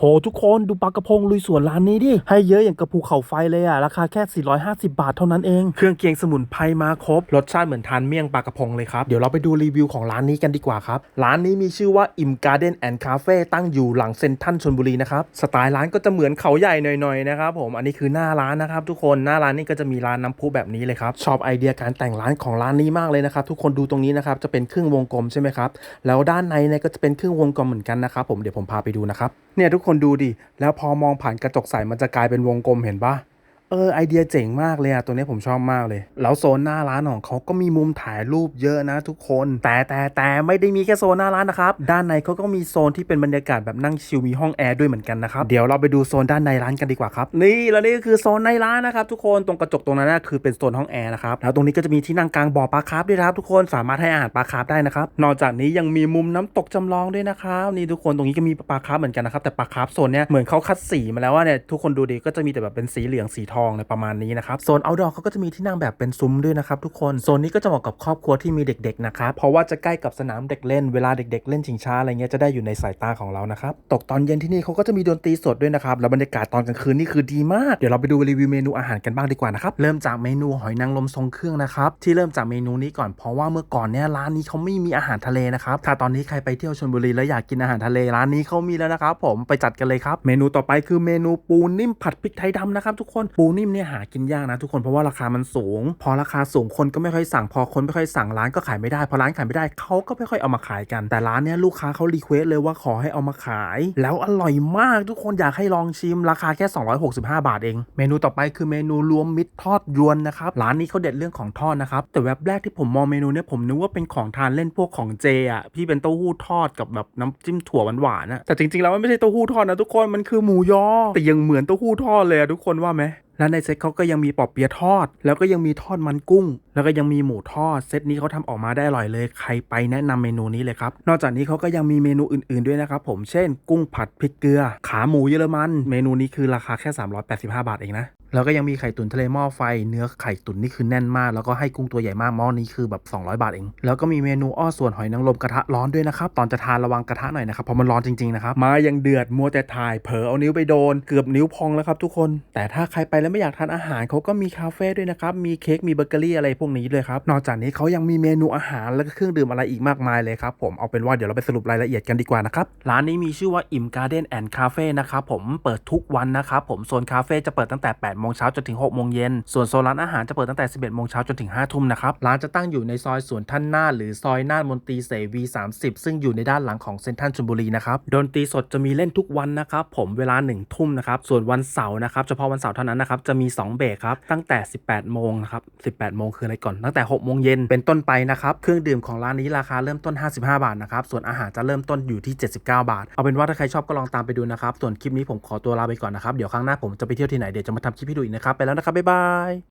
โหทุกคนดูปลากระพงลุยสวนร้านนี้ดิให้เยอะอย่างกระภูเขาไฟเลยอะราคาแค่ 450 บาทเท่านั้นเอง เครื่องเคียงสมุนไพรมาครบรสชาติเหมือนทานเมี่ยงปลากระพงเลยครับ เดี๋ยวเราไปดูรีวิวของร้านนี้กันดีกว่าครับ ร้านนี้มีชื่อว่า Im Garden and Cafe ตั้งอยู่หลังเซ็นทรัลชลบุรีนะครับสไตล์ร้านก็จะเหมือนเขาใหญ่หน่อยๆนะครับผมอันนี้คือหน้าร้านนะครับทุกคนหน้าร้านนี่ก็จะมีร้านน้ำพุแบบนี้เลยครับชอบไอเดียการแต่งร้านของร้านนี้มากเลยนะครับทุกคนดูตรงนี้นะครับจะเป็นครึ่งวงกลมใช่ไหมครับแล้วด้านในเนี่ยก็จะเป็นครึ่งวงกลมเหมือนกันนะครับผมเดี๋ยวผมพาไปดูนะครับเนี่ยทุกคนคนดูดิ แล้วพอมองผ่านกระจกใสมันจะกลายเป็นวงกลมเห็นปะ เออไอเดียเจ๋งมากเลยอะตัวนี้ผมชอบมากเลย แล้วโซนหน้าร้านของเขาก็มีมุมถ่ายรูปเยอะนะทุกคน แต่แต่แต่ไม่ได้มีแค่โซนหน้าร้านนะครับ ด้านในเขาก็มีโซนที่เป็นบรรยากาศแบบนั่งชิลมีห้องแอร์ด้วยเหมือนกันนะครับ เดี๋ยวเราไปดูโซนด้านในร้านกันดีกว่าครับ นี่แล้วนี่ก็คือโซนในร้านนะครับทุกคนตรงกระจกตรงนั้นนะคือเป็นโซนห้องแอร์นะครับ แล้วตรงนี้ก็จะมีที่นั่งกลางบ่อปลาคาร์ฟด้วยครับทุกคนสามารถให้อาหารปลาคาร์ฟได้นะครับ นอกจากนี้ยังมีมุมน้ำตกจำลองด้วยนะครับนี่ทุกคนตรงนี้ก็มีปลาคาร์ฟเหมือนกันนะครับแต่ปลาคาร์ฟโซนเนี้ยเหมือนเขาคัดสีมาแล้วว่าเนี่ยทุกคนดูดิก็จะมีแต่แบบเป็นสีเหลืองสีทองอะไรประมาณนี้นะครับโซนเอาดอเขาก็จะมีที่นั่งแบบเป็นซุ้มด้วยนะครับทุกคนโซนนี้ก็จะเหมาะกับครอบครัวที่มีเด็กๆนะครับเพราะว่าจะใกล้กับสนามเด็กเล่นเวลาเด็ก ๆ เล่นชิงช้าอะไรเงี้ยจะได้อยู่ในสายตาของเรานะครับตกตอนเย็นที่นี่เขาก็จะมีดนตรีสดด้วยนะครับแล้วบรรยากาศตอนกลางคืนนี่คือดีมากเดี๋ยวเราไปดูรีวิวเมนูอาหารกันบ้างดีกว่านะครับเริ่มจากเมนูหอยนางรมทรงเครื่องนะครับที่เริ่มจากเมนูนี้ก่อนเพราะว่าเมื่อก่อนเนี่ยร้านนี้เขาไม่มีอาหารทะเลนะครับถ้าตอนนี้ใครไปเที่ยวชลบุรีแล้วอยากกินอาหารทะเลร้านนี้เขามีแล้วนะครับผมไปจัดกันเลยครับ เมนูต่อไปคือเมนูปูนิ่มผัดพริกไทยดำนะครับทุกคนปูนิ่มเนี่ยหากินยากนะทุกคนเพราะว่าราคามันสูง พอราคาสูงคนก็ไม่ค่อยสั่งพอคนไม่ค่อยสั่งร้านก็ขายไม่ได้พอร้านขายไม่ได้เขาก็ไม่ค่อยเอามาขายกัน แต่ร้านเนี้ยลูกค้าเขารีเควสเลยว่าขอให้เอามาขาย แล้วอร่อยมากทุกคนอยากให้ลองชิมราคาแค่ 265 บาทเอง เมนูต่อไปคือเมนูรวมมิตรทอดยวนนะครับร้านนี้เขาเด็ดเรื่องของทอดนะครับแต่แวบแรกที่ผมมองเมนูเนี้ยผมนึกว่าเป็นของทานเล่นพวกของเจอะพี่เป็นเต้าหู้ทอดกับแบบน้ำจิ้มถั่วหวานๆนะแต่จริงๆแล้วมันไม่ใช่เต้าหู้ทอดนะทุกคนมันคือหมูยอแต่ยังเหมือนเต้าหู้ทอดเลยทุกคนว่าไหมและในเซ็ตเขาก็ยังมีปอบเปียะทอด แล้วก็ยังมีทอดมันกุ้ง แล้วก็ยังมีหมูทอด เซตนี้เขาทำออกมาได้อร่อยเลย ใครไปแนะนำเมนูนี้เลยครับ นอกจากนี้เขาก็ยังมีเมนูอื่น ๆด้วยนะครับผม เช่น กุ้งผัดพริกเกลือ ขาหมูเยอรมัน เมนูนี้คือราคาแค่ 385 บาทเองนะแล้วก็ยังมีไข่ตุ๋นทะเลหม้อไฟ เนื้อไข่ตุ๋นนี่คือแน่นมาก แล้วก็ให้กุ้งตัวใหญ่มากหม้อนี้คือแบบ 200 บาทเอง แล้วก็มีเมนูอ้อส่วนหอยนางรมกระทะร้อนด้วยนะครับ ตอนจะทานระวังกระทะหน่อยนะครับเพราะมันร้อนจริงๆนะครับ มายังเดือดมัวแต่ถ่ายเผลอเอานิ้วไปโดน เกือบนิ้วพองแล้วครับทุกคน แต่ถ้าใครไปแล้วไม่อยากทานอาหารเขาก็มีคาเฟ่ด้วยนะครับ มีเค้ก มีเบเกอรี่อะไรพวกนี้เลยครับ นอกจากนี้เขายังมีเมนูอาหารแล้วก็เครื่องดื่มอะไรอีกมากมายเลยครับ ผม เอาเป็นว่าเดี๋ยวเราไปสรุปรายละเอียดกันดีกว่านะครับ ร้านนี้มีชื่อว่า Im Garden and Cafe นะครับ ผม เปิดทุกวันนะครับ ผม โซนคาเฟ่จะเปิดตั้งแต่8โมงเช้าจนถึง6โมงเย็นส่วนโซนร้านอาหารจะเปิดตั้งแต่ 11โมงเช้าจนถึง5ทุ่มนะครับร้านจะตั้งอยู่ในซอยสวนท่านนาหรือซอยนามนตรีเสวี 30 ซึ่งอยู่ในด้านหลังของเซ็นทรัลชลบุรีนะครับดนตรีสดจะมีเล่นทุกวันนะครับผมเวลา1ทุ่มนะครับส่วนวันเสาร์นะครับเฉพาะวันเสาร์เท่านั้นนะครับจะมี 2 เบรกครับตั้งแต่ 18 โมงนะครับ 18 โมงคืออะไรก่อนตั้งแต่ 6 โมงเย็นเป็นต้นไปนะครับเครื่องดื่มของร้านนี้ราคาเริ่มต้น 55 บาทนะครับส่วนอาหารจะเริ่มต้นอยู่ที่ 79 บาท เอาเป็นว่าถ้าใครชอบก็ลองตามไปดูนะครับส่วนคลิปนี้ผมขอตัวลาไปก่อนนะครับเดี๋ยวครั้งหน้าผมจะไปเที่ยวที่ไหนเดี๋ยวจะมาทำคลิปพี่ดูอีกนะครับ ไปแล้วนะครับ บ๊ายบาย